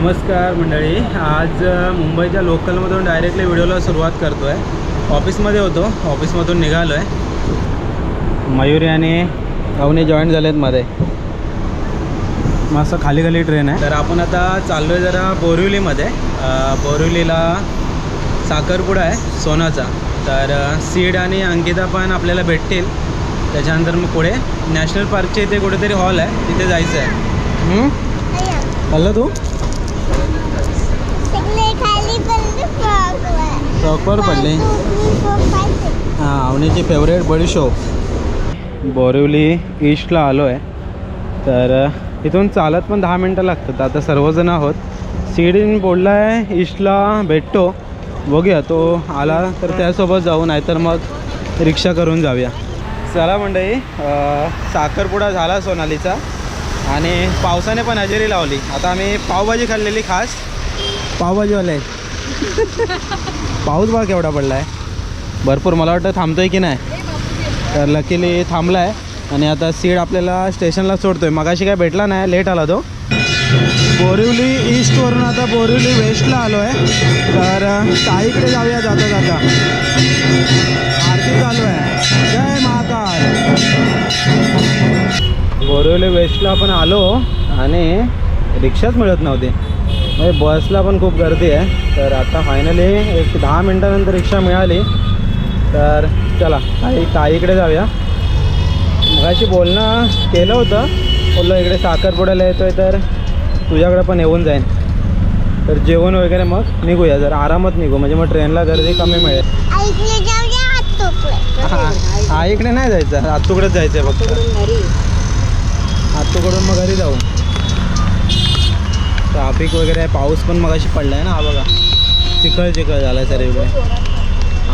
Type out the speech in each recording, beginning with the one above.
नमस्कार मंडळी. आज मुंबईच्या लोकलमधून डायरेक्टली व्हिडिओला सुरुवात करतो आहे ऑफिसमध्ये होतो. ऑफिसमधून निघालो आहे मयुरी आणि अवनी जॉईन झालेत मध्ये. मस्त खाली खाली ट्रेन आहे. तर आपण आता चाललो आहे जरा बोरिवलीमध्ये. बोरिवलीला साखरपुडा आहे सोनाचा. तर सीड आणि अंकिता पण आपल्याला भेटतील. त्याच्यानंतर मग पुढे नॅशनल पार्कच्या इथे कुठेतरी हॉल आहे. तिथे जायचं आहे हं? चाललं तू? फ्रॉकवर पडले. हां आवनीची फेवरेट बडीशोप बोरिवली ईस्टला आलो आहे तर इथून चालत पण दहा मिनटं लागतात. आता सर्वजण आहोत. सीडीन बोलला आहे ईस्टला भेटतो. बघूया तो आला तर त्यासोबत जाऊ नाहीतर मग रिक्षा करून जाऊया. चला मंडळी साखरपुडा झाला सोनालीचा. आणि पावसाने पण हजेरी लावली. आता आम्ही पावभाजी खाल्लेली खास. पावभाजीवाले. पाऊस बघा केवढा पडला आहे भरपूर मला वाटतं थांबतोय की नाही? तर लकीली थांबला आहे आणि आता सीड आपल्याला स्टेशनला सोडतोय. मगाशी काय भेटला नाही लेट आला तो. बोरिवली ईस्टवरून आता बोरिवली वेस्टला आलो आहे तर ताईकडे जाऊया जाता जाता. आरती चालू आहे. जय महाकाल. बोरिवली वेस्टला आपण आलो आणि रिक्षाच मिळत नव्हती. म्हणजे बसला पण खूप गर्दी आहे. तर आता फायनली एक दहा मिनटानंतर रिक्षा मिळाली. तर चला ताई ताईकडे जाऊया. मगाशी बोलणं केलं होतं. बोललो इकडे साखरपुड्याला येतो आहे तर तुझ्याकडे पण येऊन जाईन. तर जेवण वगैरे मग निघूया जर आरामात निघू. म्हणजे मग ट्रेनला गर्दी कमी मिळेल. हा आईकडे नाही जायचं. आत्तूकडेच जायचं आहे फक्त आत्तूकडून मग घरी जाऊ. ट्राफिक वगैरे आहे पाऊस पण मगाशी पडला आहे ना हा बघा. चिखल चिखल झाला सर इकडे.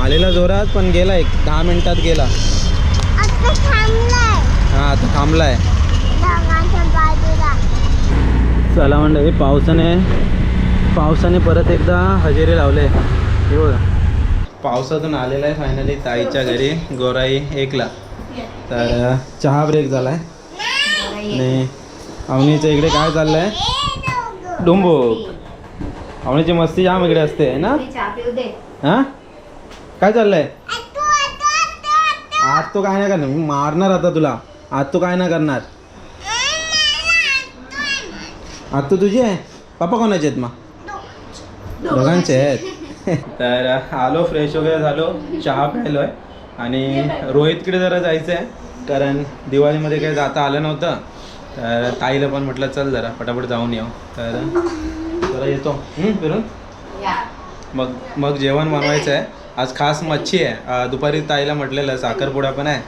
आलेला जोरात पण गेला एक दहा मिनिटात गेला. हां आता थांबला आहे चला मंडळी पावसाने पावसाने परत एकदा हजेरी लावले. हे बघा. पावसातून आलेला आहे फायनली ताईच्या घरी गोराई एकला. तर चहा ब्रेक झाला आहे आणि अवनीच्या इकडे काय चाललं आहे डुंबूक अवनीची मस्ती जाम इकडे असते है ना? हां? काय चाललंय? आज तो काय नाही करणार मी मारणार आता तुला. आज तो काय नाही करणार. आज तू तुझी आहे? पप्पा कोणाचे आहेत मग? दोघांचे आहेत. तर आलो फ्रेश वगैरे झालो चहा प्यायलो आहे आणि रोहितकडे जरा जायचं आहे कारण दिवाळीमध्ये काही जाता आलं नव्हतं. तर ताईला पण म्हटलं चल जरा पटापट जाऊन येऊ. तर जरा येतो. हं, फिरून? मग मग जेवण बनवायचं आहे. आज खास मच्छी आहे. दुपारी ताईला म्हटलेलं साखरपुडा पण आहे.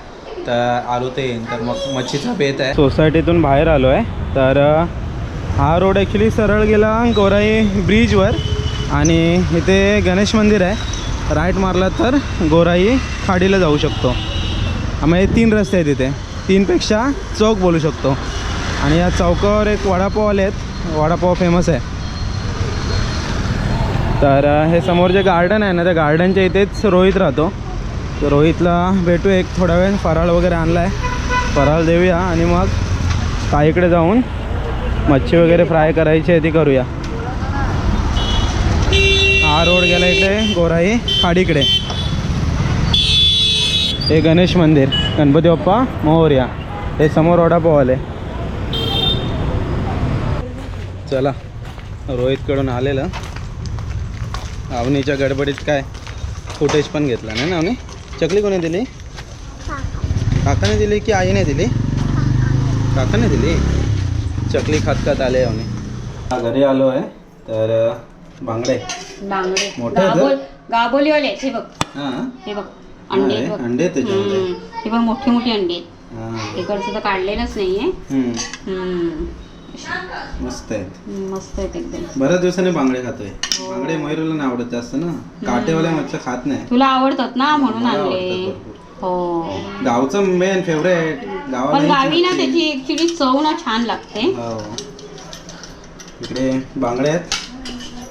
तर आलो ते येईन. तर मग मच्छीचा बेत आहे. सोसायटीतून बाहेर आलो आहे. तर हा रोड ॲक्च्युली सरळ गेला गोराई ब्रिजवर आणि इथे गणेश मंदिर आहे. राईट मारला तर गोराई खाडीला जाऊ शकतो. आम्ही तीन रस्ते आहेत इथे. तीनपेक्षा चौक बोलू शकतो. आणि या चौकावर एक वडापाववाले आहेत वडापाव फेमस आहे. तर हे समोर जे गार्डन आहे ना त्या गार्डनच्या इथेच रोहित राहतो. तर रोहितला भेटू एक थोडा वेळ. फराळ वगैरे आणला आहे फराळ देऊया आणि मग काहीकडे जाऊन मच्छी वगैरे फ्राय करायची आहे ती करूया. हा रोड गेला इकडे गोराई खाडीकडे. हे गणेश मंदिर. गणपती बाप्पा मोहर्या. हे समोर वडापाव आहे चला रोहितकडून आलेलं. अवनीच्या गडबडीत काय फुटेज पण घेतला नाही ना अवनी चकली कोणी दिली? काकाने दिली की आईने दिली? काकाने दिली? चकली खात खात आले अवनी घरी आलो आहे तर बांगडे. बांगडे. मोठे गाबोलीवाले हे? बघ. हां बघ अंडे. अंडे. हे बघ मोठे मोठे अंडे इकडचं तर काढलेलंच नाहीये. मस्त आहेत. मस्त आहेत एकदम. बऱ्याच दिवसांनी बांगडे खातोय. बांगडे मयुरला नाही आवडत जास्त ना. काटेवाल्या मच्छी खात नाही. तुला आवडतात ना म्हणून मला आणले. भरपूर. हो. गावचं मेन फेवरेट पण गावी ना त्याची ऍक्च्युली चव ना छान लागते. हो. इकडे बांगडे आहेत.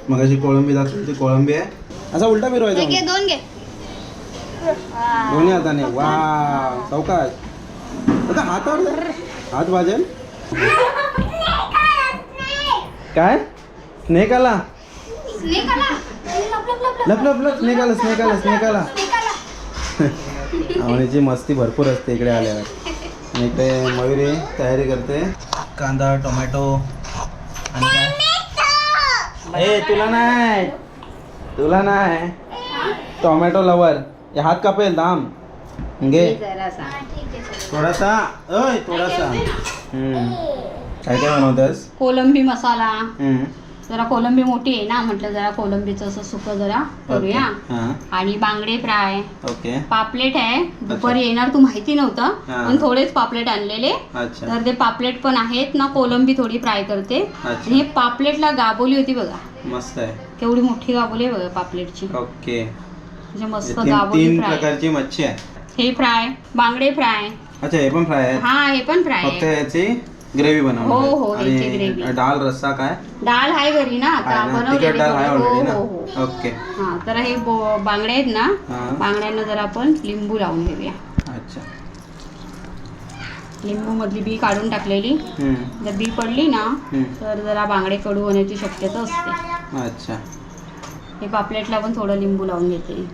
मगाशी कोळंबी दाखवली ती कोळंबी आहे. असा उलटा फिरवायचा म्हणजे. दोन घे. दोन्ही हाताने. वा चौकात. आता हातावर. हात भाजेल काय? स्नेक आला लप लप लप स्नेक आला स्नेक आला स्नेक आला मस्ती भरपूर असते इकडे आल्यावर. आणि इकडे मयुरी तयारी करते. कांदा टोमॅटो. आणि काय? ए तुला नाही. तुला नाही. Tomato lover. हे हात कापेल दाम घे. थोडासा. अय थोडासा. हम्म. काय काय बनवतेस कोलंबी मसाला. जरा कोलंबी मोठी आहे ना म्हटलं जरा कोलंबीचं असं सुकं जरा करूया. हां. आणि बांगडे फ्राय. ओके. पापलेट आहे. दुपारी येणार तू माहिती नव्हतं. पण थोडेच पापलेट आणलेले. तर ते पापलेट पण आहेत ना कोलंबी थोडी फ्राय करते. आणि हे पापलेटला गाबोली होती बघा. मस्त आहे. केवढी मोठी गाबोली आहे बघा पापलेटची. ओके. म्हणजे मस्त गाबोली प्रकारची मच्छी आहे. हे फ्राय बांगडे फ्राय. अच्छा हे पण फ्राय आहे हा हे पण फ्राय फक्त आहे याची ग्रेव्ही बनवणार हो, आहे. हो, आणि. डाळ रस्सा काय? डाळ आहे घरी ना आता आहे ना? बनवलेली तिखट डाळ आहे. हो ऑलरेडी हो हो ना ओके हा तर हे बो- बांगडे आहेत ना हा. बांगड्यांना जरा आपण लिंबू लावून घेऊया. अच्छा. लिंबू मधली बी काढून टाकलेली. हम्म, जर बी पडली ना हम्म. तर जरा बांगडे कडू होण्याची शक्यता असते. अच्छा. हे पापलेटला पण थोडं लिंबू लावून घेते.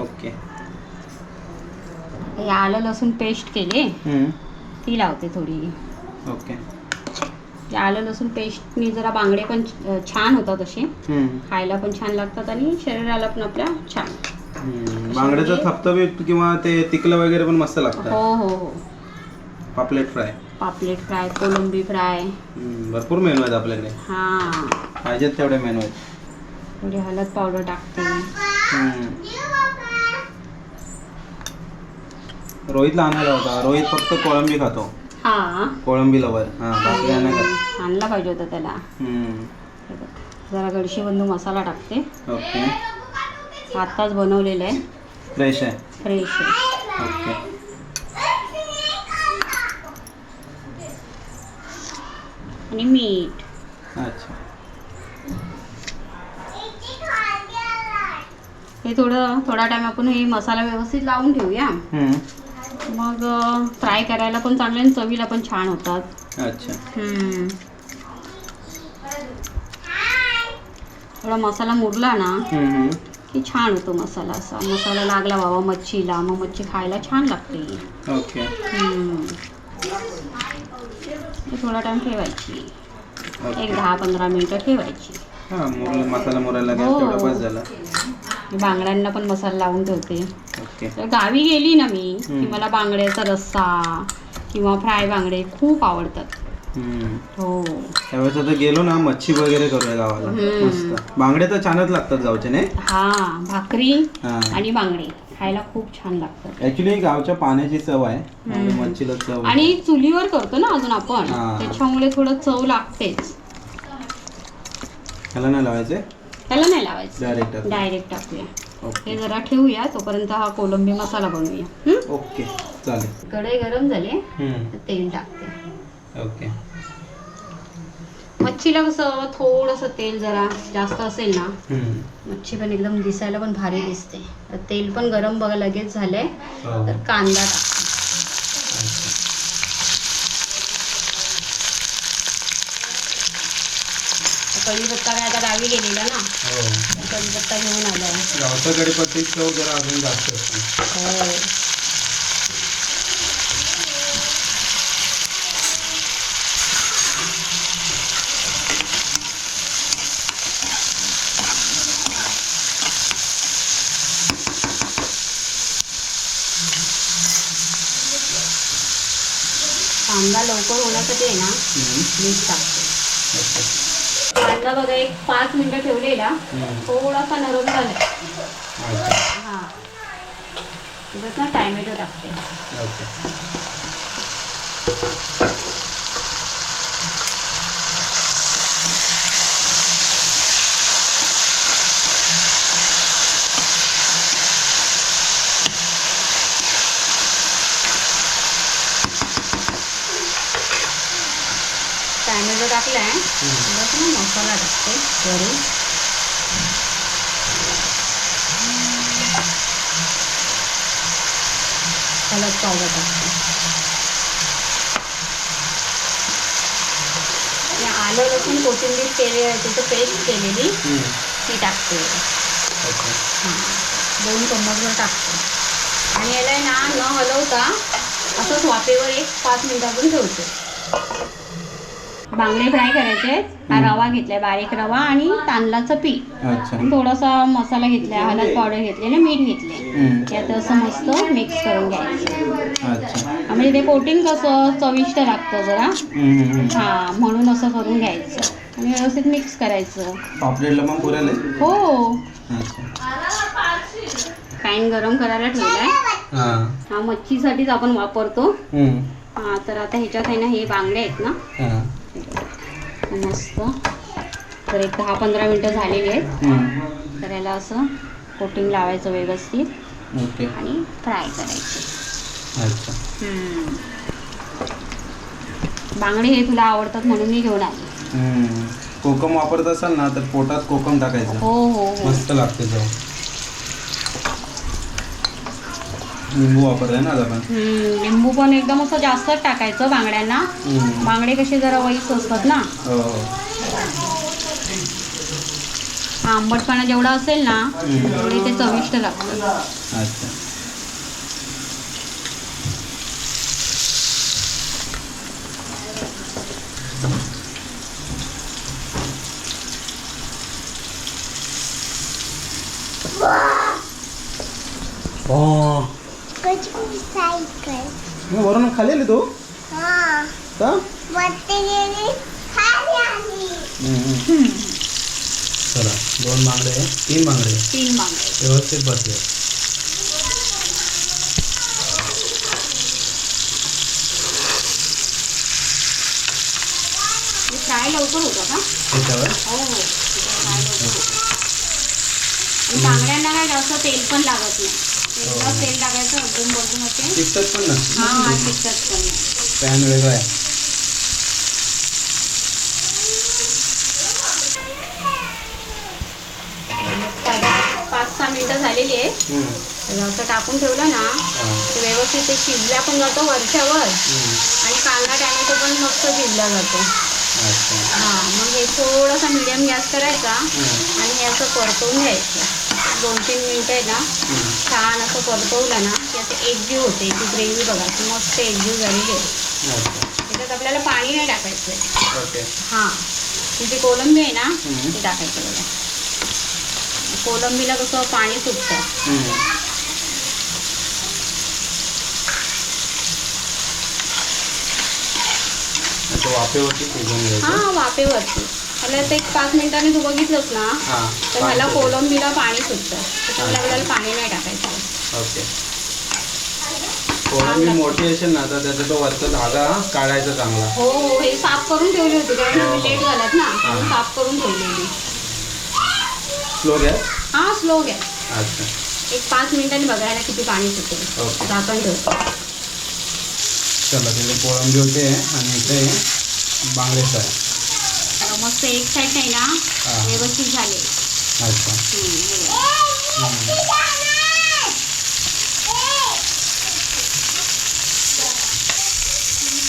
ओके हे आलं लसूण पेस्ट केले. हम्म, ती लावते थोडी. ओके. ते आलं लसूण पेस्टनी जरा बांगडे पण छान होतात असे. खायला पण छान लागतात आणि शरीराला पण आपल्या छान. बांगड्याचं थपथपीत किंवा ते तिकलं वगैरे पण मस्त हो लागतं हो हो. पापलेट फ्राय. पापलेट फ्राय कोलंबी फ्राय. भरपूर मेनू आहेत आपल्याकडे. हां. पाहिजेत तेवढे मेनू. आहेत थोडी हळद पावडर टाकते. रोहितला आणायला होता. रोहित फक्त कोळंबी खातो. हां कोळंबी लवर हां बाकी काय नाही खात आणला पाहिजे होता त्याला हम्म, हे बघ. जरा गडशी बंधू मसाला टाकते ओके आत्ताच बनवलेलं आहे फ्रेश आहे फ्रेश आहे ओके आणि मीठ अच्छा हे थोडं थोडा टाइम आपण हे मसाला व्यवस्थित लावून ठेवूया हम्म, मग फ्राय करायला पण चांगले आणि चवीला पण छान होतात. अच्छा. थोडा मसाला मुरला ना. की छान होतो मसाला असा. मसाला लागला बाबा मच्छीला मग मच्छी खायला छान लागते. ओके. हे थोडा टाइम ठेवायची. एक दहा पंधरा मिनिटं ठेवायची. हां मुरला मसाला मुरायला हो. झालं. मी बांगड्यांना पण मसाला लावून ठेवते. तर गावी गेली ना मी की. मला बांगड्याचा रस्सा किंवा फ्राय बांगडे खूप आवडतात. हो. त्यावेळेस आता गेलो ना मच्छी वगैरे करूया गावाला. मस्त. बांगडे तर छानच लागतात जाऊचे नाही? हा भाकरी आणि बांगडे खायला खूप छान लागतात. ऍक्च्युली गावच्या पाण्याची चव आहे. मच्छीला चव. आणि चुलीवर करतो ना अजून आपण. त्याच्यामुळे थोडं चव लागतेच. ह्याला नाही लावायचे? त्याला नाही लावायचं. डायरेक्ट डायरेक्ट टाकूया. हे जरा ठेवूया तोपर्यंत हा कोलंबी मसाला बनवूया. हं? ओके चालेल. कढई गरम झाले तेल टाकते. ओके. मच्छीला कसं थोडंसं तेल जरा जास्त असेल ना. मच्छी पण एकदम दिसायला पण भारी दिसते. तेल पण गरम बघा लगेच झालंय. हो. तर कांदा टाकते कढीपत्ता काय आता गावी गेलेला ना? कढीपत्ता घेऊन आलाय गावच्या कढीपत्त्याची चव जरा अजून जास्त असते हो कांदा लवकर होण्यासाठी आहे ना. मीठ ओके. कांदा बघा एक पाच मिनिटं ठेवलेला. थोडासा नरम झाला. हा त्याच्यात ना टाकते ओके. टॅमॅटो टाकलाय हम्म. बस मसाला टाकते. वरून हळद पावडर टाकते आलं लसूण कोथिंबीर केली त्याचं पेस्ट केलेली. ती टाकते. हां. दोन चम्मचभर टाकते. आणि याला ना न हलवता असंच वाफेवर एक पाच मिनिटापर्यंत ठेवते. बांगडे फ्राय करायचे आहेत. हा रवा घेतलाय बारीक रवा आणि तांदळाचं पीठ. अच्छा. आणि थोडासा मसाला घेतलाय हळद पावडर घेतलेले मीठ घेतले हम्म. यात असं मस्त मिक्स करून घ्यायचं. अच्छा. म्हणजे ते कोटिंग कसं चविष्ट लागतं जरा. हम्म, हम्म, हम्म. हा म्हणून असं करून घ्यायचं. आणि व्यवस्थित मिक्स करायचं. पापलेटला पण पुरेल आहे? हो. अच्छा. पॅन गरम करायला ठेवलाय. हां. हा मच्छीसाठीच आपण वापरतो. हम्म. हा तर आता ह्याच्यात आहे ना हे बांगडे आहेत ना. हां. मस्त. तर एक दहा पंधरा मिनटं झालेली आहेत. तर याला असं कोटिंग लावायचं व्यवस्थित. ओके. आणि फ्राय करायचे. अच्छा. बांगडे हे तुला आवडतात म्हणून मी घेऊन आले. कोकम वापरत असाल ना तर पोटात कोकम टाकायचं. हो हो हो. मस्त लागते चव लिंबू वापरलाय ना आज आपण हम्म, लिंबू पण एकदम असं जास्तच टाकायचं बांगड्यांना हम्म. बांगडे कसे जरा वैस असतात ना हो हो. आंबटपणा जेवढा असेल ना हम्म. तेवढे ते चविष्ट लागतं अच्छा मग वरून खाली आली. तू हा का. चला दोन बांगडे तीन बांगडे. तीन बांगडे व्यवस्थित बसले. फ्राय लवकर होतं का? त्याच्यावर? हो हो. फ्राय लवकर होतं. आणि बांगड्यांना काय जास्त तेल पण लागत नाही. एकदा तेल टाकायचं अजून बसून होते. टिकतात पण ना? हा हा पण. नाही. पॅन वेगळा आहे. पाच सहा मिनिटं झालेली आहे. असं टाकून ठेवलं ना. ते व्यवस्थित ते शिजल्या पण जातो वरच्यावर. आणि कांदा टॅमॅटो पण मस्त शिजला जातो. हां मग हे थोडासा मिडियम गॅस करायचा. आणि हे असं परतवून घ्यायचं. दोन तीन मिनटं आहे ना. छान असं परतवलं ना की असं एकजीव होते ती ग्रेव्ही बघा ती मस्त एकजीव झालेली आहे त्याच्यात आपल्याला पाणी नाही टाकायचं. आहे हां. ती जी कोलंबी आहे ना. ती टाकायचं बघा. कोलंबीला कसं पाणी सुटतं. वाफेवरती घ्यायचं? हां वाफेवरती. त्याला ते एक पाच मिनिटांनी तू बघितलंस ना हां तर ह्याला पाणी कोलंबीला पाणी सुटतं. त्याच्यामुळे आपल्याला पाणी नाही टाकायचं. ओके. कोळंबी मोठी असेल ना तर त्याचा तो वरचा धागा काढायचा चांगला. हो हो हे साफ करून ठेवली होती कारण हो, हो. लेट झाल्यात ना. साफ करून ठेवलेली स्लो गॅस हां स्लो गॅस अच्छा. एक पाच मिनिटांनी बघायला किती पाणी सुटेल झाकण ठेवतो चला तिथे कोळंबी होते आणि इथे बांगडे तर मस्त एक साईड नाही ना हां. व्यवस्थित झाले. हे.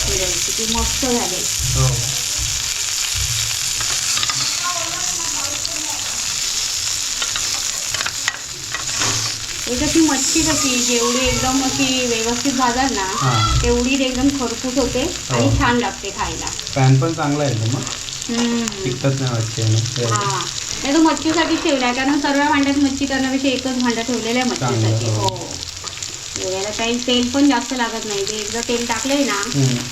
हे किती मस्त झाले. हो. याच्यात ती मच्छी कशी जेवढी एकदम अशी व्यवस्थित भाजाल ना हां. तेवढी एकदम खरपूस होते आणि हो. छान लागते खायला. पॅन पण चांगला आहे मग? टिकतात नाही वाटते हा. नाही तो मच्छीसाठी ठेवलाय कारण सर्व भांड्यात मच्छी करण्यापेक्षा एकच भांडं ठेवलेलं आहे मच्छीसाठी. हो. हो. याला काही तेल पण जास्त लागत नाही. ते एकदा तेल टाकलंय ना.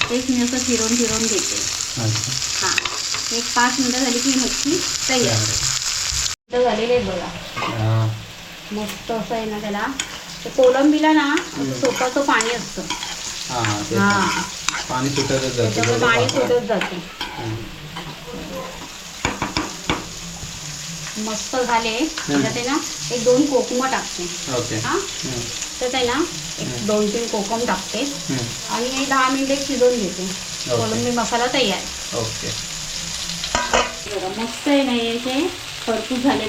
तेच मी असं फिरवून फिरवून घेते. अच्छा. हा. एक पाच मिनिटं झाली की मच्छी तयार. झालेले बघा. मस्त असं आहे ना त्याला. कोलंबीला ना स्वतःचं पाणी असतं. हां पाणी. सुटतच पाणी सुटत जाते हम्म. मस्त झाले. त्याच्यात आहे ना एक दोन कोकमं टाकते. हा. तर आहे ना एक दोन तीन कोकम टाकते. आणि दहा मिनिटे शिजवून घेते. कोलंबी मसाला तयार. ओके. बघा मस्त आहे ना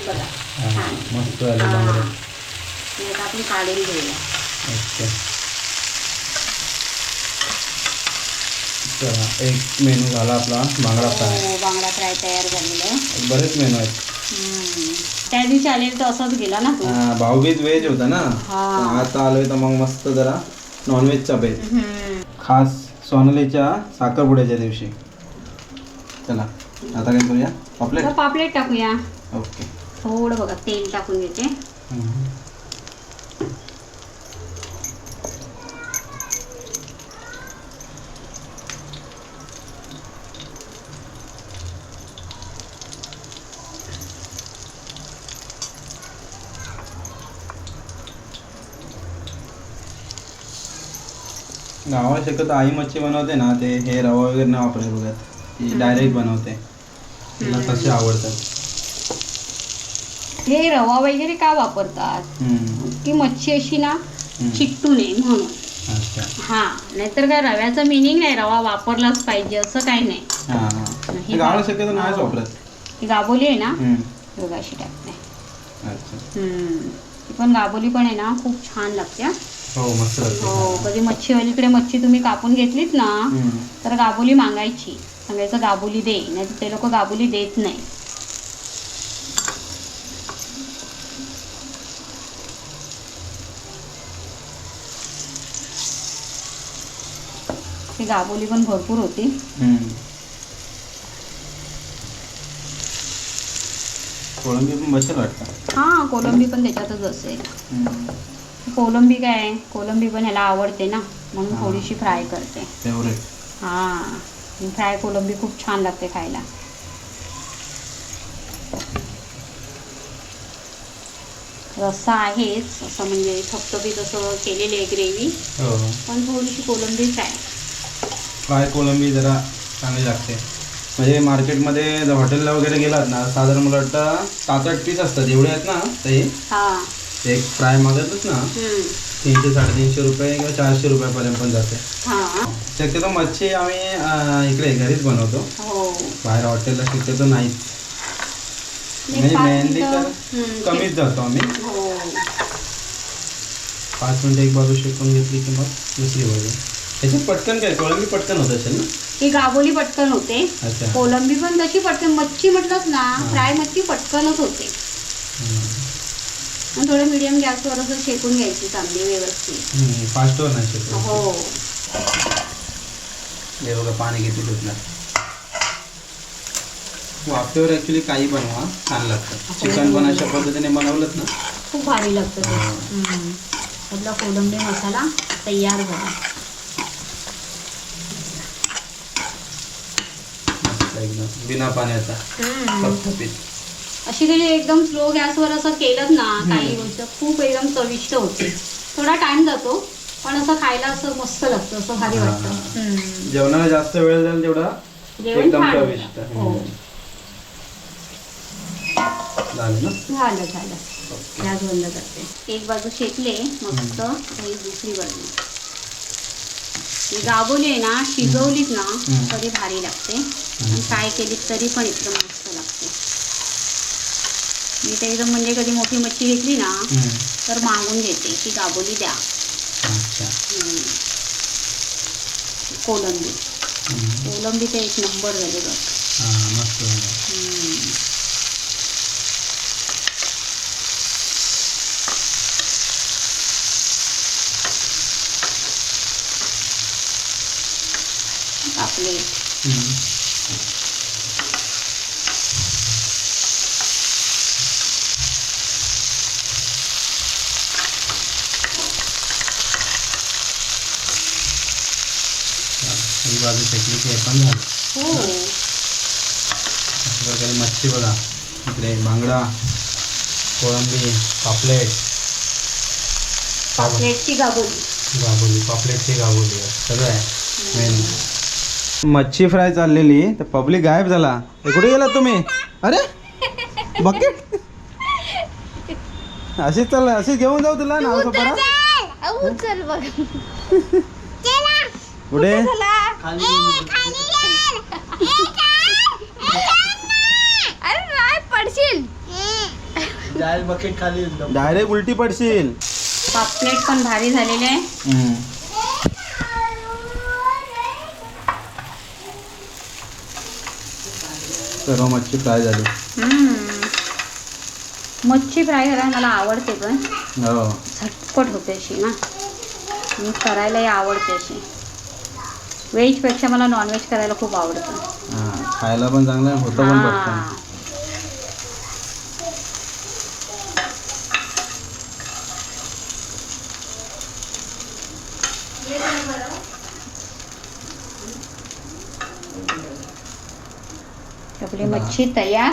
बघा. हां, मस्त झालं आता आपण काढून घेऊया. एक मेनू झाला आपला बांगडा फ्राय. हो बांगडा फ्राय तयार झालेला. बरेच मेनू आहेत. त्या दिवशी आलेलं तर असंच गेला ना तू. हा, भाऊबीज व्हेज होता ना? हा. आता आलोय तर मग मस्त जरा नॉनव्हेजचा बेत हम्म. खास सोनालीच्या साखरपुड्याच्या दिवशी. चला आता काय करूया? पॉपलेट? तर पापलेट टाकूया. ओके. थोडं बघा तेल टाकून घेते हम्म. गावाला शक्यतो आई मच्छी बनवते ना ते हे रवा वगैरे नाही वापरत बघत. ती डायरेक्ट बनवते. तिला तसे आवडतात. हे रवा वगैरे का वापरतात? हम्म. की मच्छी अशी ना. चिकटू नये म्हणून. अच्छा. हा नाहीतर काय रव्याचं मिनिंग नाही रवा वापरलाच पाहिजे असं काही नाही. हां हां. ते गावाला शक्यतो नाहीच वापरत. ही गाबोली आहे ना? हम्म. बघा अशी टाकते अच्छा. हम्म. ती पण गाबोली पण आहे ना खूप छान लागते हा. हो मस्त हो कधी मच्छीवालीकडे मच्छी तुम्ही कापून घेतलीत ना हम्म. तर गाबोली मागायची सांगायचं गाबोली दे नाही ते लोक गाबोली देत नाही ती गाबोली पण भरपूर होती हम्म. कोळंबी पण बसेल वाटतं हां कोलंबी पण त्याच्यातच असेल हम्म. कोलंबी काय आहे? कोलंबी पण ह्याला आवडते ना म्हणून. थोडीशी फ्राय करते. हां. फ्राय कोलंबी खूप छान लागते खायला. रस्सा आहेच असं म्हणजे थपथपीत असं केलेली आहे ग्रेव्ही हो. पण थोडीशी कोलंबी फ्राय फ्राय कोळंबी जरा चांगली लागते. म्हणजे मार्केटमध्ये जर हॉटेलला वगैरे गेलात ना साधारण मला वाटतं सात आठ पीस असतात एवढे आहेत ना ते हां. एक फ्राय मागतच ना. तीनशे साडेतीनशे रुपये किंवा चारशे रुपयापर्यंत पण जाते. शक्यतो मच्छी आम्ही इकडे घरीच बनवतो. हो. बाहेर हॉटेलला शक्यतो नाहीच. म्हणजे मेहंदी तर कमीच जातो आम्ही. हो. पाच मिनिटं एक बाजू शेकून घेतली की मग दुसरी बाजू. ह्याच्यात पटकन काय? कोळंबी पटकन होत असेल ना? ही गाबोली पटकन होते. अच्छा. कोलंबी पण तशी पटकन. मच्छी म्हटलंच ना. फ्राय मच्छी पटकनच होते. आणि थोडं मिडियम गॅसवर असं शेकून घ्यायची चांगली व्यवस्थित. फास्टवर नाही शेकू हो. हे बघा पाणी किती सुटलं वाफेवर ॲक्च्युली काही बनवा छान लागतं. चिकन पण अशा पद्धतीने बनवलं ना. खूप भारी लागतं ते. हां. हम्म. आपला कोलंबी मसाला तयार झाला मस्त एकदम बिना पाण्याचा. थपथपीत अशी काही एकदम स्लो गॅसवर असं केलं ना काही गोष्ट खूप एकदम चविष्ट होते. थोडा टाइम जातो पण असं खायला असं मस्त लागतं असं भारी. वाटतं. जेवणाला जास्त वेळ जाईल तेवढा एकदम चविष्ट. हो. झालं झालं गॅस बंद करते. एक बाजू शेकले मस्त. आणि दुसरी बाजू. ही गाबोली आहे ना शिजवलीत ना. तरी भारी लागते. आणि फ्राय केलीत तरी पण एकदम मस्त लागते. मी ते एकदम म्हणजे कधी मोठी मच्छी घेतली ना. तर मागून घेते की गाबोली द्या. कोलंबी. कोलंबी ते एक नंबर झाले. बघ हां मस्त झालं. हम्म. पापलेट हम्म. ही बाजू शेकली की हे पण झालं हो मच्छी बघा. इकडे बांगडा कोळंबी पापलेट. पापलेटची गाबोली गाबोली पापलेटची गाबोली. सगळं आहे. मेन मच्छी फ्राय चाललेली. तर पब्लिक गायब झाला. कुठे गेला तुम्ही? अरे! बकेट. अशीच चाललं अशीच घेऊन जाऊ तुला नाव सपारा चल बघ. कुठे? पडशील? डायरेक्ट बकेट खाली उलटी पडशील. पापलेट पण भारी झालेले आहे. सर्व मच्छी फ्राय झाली. मच्छी फ्राय करायला मला आवडते पण. हो. झटपट होते अशी ना. मी करायलाही आवडते अशी. व्हेजपेक्षा मला नॉनव्हेज करायला खूप आवडतं. खायला पण चांगलं होतं पण मच्छी तयार.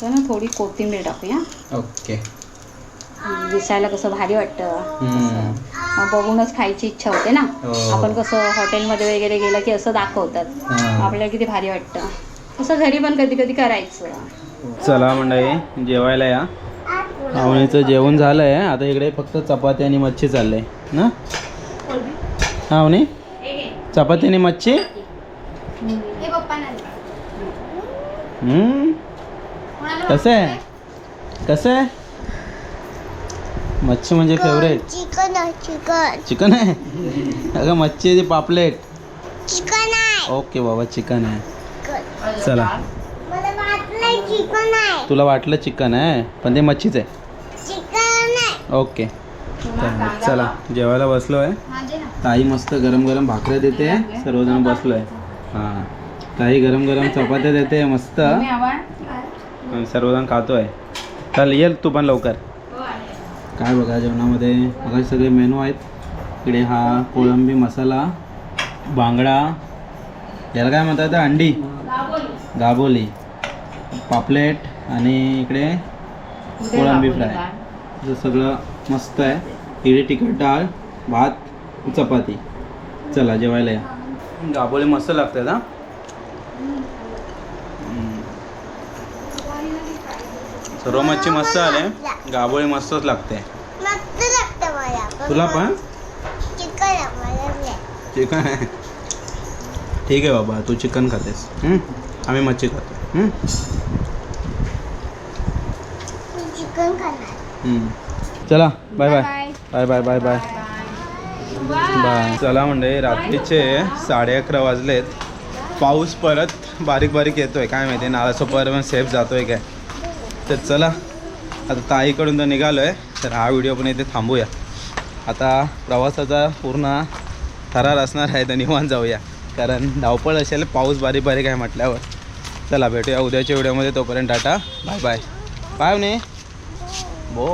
तर ना थोडी कोथिंबीर टाकूया. ओके. दिसायला कसं भारी वाटतं. मग बघूनच खायची इच्छा होते ना. हो. आपण कसं हॉटेलमध्ये वगैरे गेलं की असं दाखवतात. आपल्याला किती भारी वाटतं. असं घरी पण कधी कधी करायचं. चला मंडळी जेवायला या. आवणीचं जेवण झालं आहे आता इकडे फक्त चपाती आणि मच्छी चाललंय. ना? आवणी? चपाती आणि मच्छी हे पप्पा नाही हम्म. कसं? आहे कसं? आहे मच्छी म्हणजे फेवरेट चिकन चिकन. चिकन आहे? अगं मच्छी आहे ती पापलेट. चिकन आहे. ओके बाबा चिकन आहे. चला. मला वाटलं चिकन आहे. तुला वाटलं चिकन आहे? पण ते मच्छीच आहे. चिकन आहे. ओके. चला चला. जेवायला बसलो आहे ताई मस्त गरम गरम भाकऱ्या देते. सर्वजण बसलोय. हां. ताई गरम गरम चपात्या देते मस्त. सर्वजण खातोय. चल ये तू पण लवकर. काय बघा जेवणामध्ये? बघा सगळे मेनू आहेत. इकडे हा कोळंबी मसाला बांगडा. याला काय म्हणतात? अंडी. गाबोली पापलेट आणि इकडे कोळंबी फ्राय. हे सगळं मस्त आहे. इकडे तिखट डाळ भात चपाती. चला जेवायला या. गाबोळी मस्त लागतात हा. सर्व मच्छी मस्त आले गाबोळी मस्तच लागते. मस्त लागतं मला. तुला पण? चिकन आहे ठीक आहे बाबा तू चिकन खातेस. हम्म? आम्ही मच्छी खातो. हम्म? मी चिकन खाणार. हम्म. चला bye bye bye bye bye bye bye चला म्हणजे रात्रीचे साडे अकरा वाजलेत. पाऊस परत बारीक बारीक येतोय काय माहिती नाळाचं पण सेफ जातोय काय. तर चला आता ताईकडून तर निघालो आहे तर हा व्हिडिओ पण इथे थांबूया. आता प्रवासाचा पूर्ण थरार असणार आहे तर निवान जाऊया. कारण धावपळ असेल पाऊस बारीक बारीक आहे म्हटल्यावर. चला भेटूया उद्याच्या व्हिडिओमध्ये तोपर्यंत टाटा बाय बाय बाय म्हणे बो